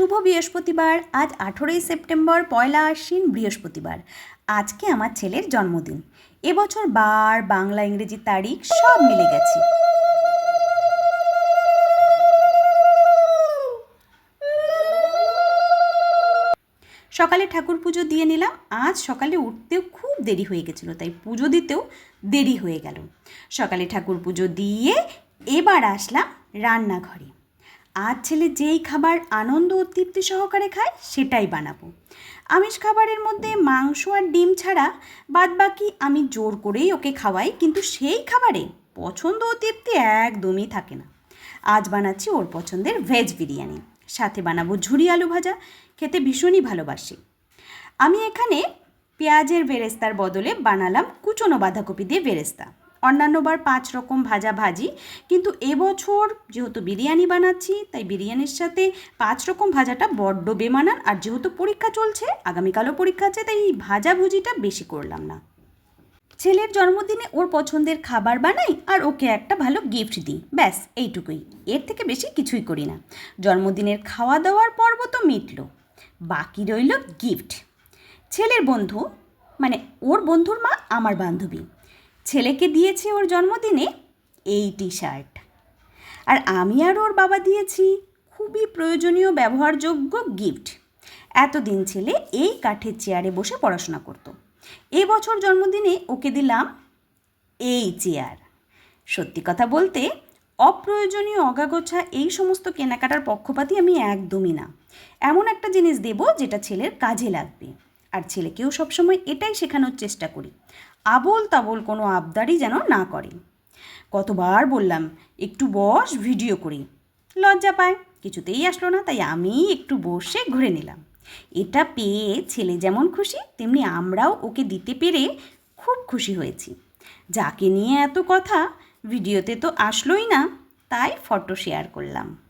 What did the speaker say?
শুভ বৃহস্পতিবার। আজ আঠেরোই সেপ্টেম্বর, পয়লা আশ্বিন বৃহস্পতিবার। আজকে আমার ছেলের জন্মদিন। এবছর বার, বাংলা, ইংরেজি তারিখ সব মিলে গেছে। সকালে ঠাকুর পুজো দিয়ে নিলাম। আজ সকালে উঠতেও খুব দেরি হয়ে গেছিল, তাই পুজো দিতেও দেরি হয়ে গেল। সকালে ঠাকুর পুজো দিয়ে এবার আসলাম রান্নাঘরে। আজ ছেলে যেই খাবার আনন্দ তৃপ্তি সহকারে খায়, সেটাই বানাবো। আমিষ খাবারের মধ্যে মাংস আর ডিম ছাড়া বাদ বাকি আমি জোর করেই ওকে খাওয়াই, কিন্তু সেই খাবারে পছন্দ ও তৃপ্তি একদমই থাকে না। আজ বানাচ্ছি ওর পছন্দের ভেজ বিরিয়ানি। সাথে বানাবো ঝুরি আলু ভাজা, খেতে ভীষণই ভালোবাসি। আমি এখানে পেঁয়াজের বেরেস্তার বদলে বানালাম কুচনো বাঁধাকপি দিয়ে বেরেস্তা। অন্যান্যবার পাঁচ রকম ভাজা ভাজি কিন্তু এবছর যেহেতু বিরিয়ানি বানাচ্ছি, তাই বিরিয়ানির সাথে পাঁচ রকম ভাজাটা বড্ড বেমানান। আর যেহেতু পরীক্ষা চলছে, আগামীকালও পরীক্ষা আছে, তাই এই ভাজাভুজিটা বেশি করলাম না। ছেলের জন্মদিনে ওর পছন্দের খাবার বানাই আর ওকে একটা ভালো গিফট দিই। ব্যাস, এইটুকুই। এর থেকে বেশি কিছুই করি না। জন্মদিনের খাওয়া দাওয়ার পর্ব তো মিটল। বাকি রইল গিফট ছেলের বন্ধু মানে ওর বন্ধুর মা, আমার বান্ধবী। ছেলেকে দিয়েছে ওর জন্মদিনে এই টি শার্ট আর আমি আর ওর বাবা দিয়েছি খুবই প্রয়োজনীয় ব্যবহারযোগ্য গিফট। এতদিন ছেলে এই কাঠের চেয়ারে বসে পড়াশোনা করতো। এবছর জন্মদিনে ওকে দিলাম এই চেয়ার। সত্যি কথা বলতে, অপ্রয়োজনীয় অগাগোছা এই সমস্ত কেনাকাটার পক্ষপাতী আমি একদমই না। এমন একটা জিনিস দেব যেটা ছেলের কাজে লাগবে। আর ছেলেকেও সবসময় এটাই শেখানোর চেষ্টা করি। আবোল তাবোল কোনো আবদারই যেন না করে। কতবার বললাম, একটু বস, ভিডিও করি। লজ্জা পায়, কিছুতেই আসলো না, তাই আমি একটু বসে ঘুরে নিলাম। এটা পেয়ে ছেলে যেমন খুশি, তেমনি আমরাও ওকে দিতে পেরে খুব খুশি হয়েছি। যাকে নিয়ে এত কথা, ভিডিওতে তো আসলোই না, তাই ফটো শেয়ার করলাম।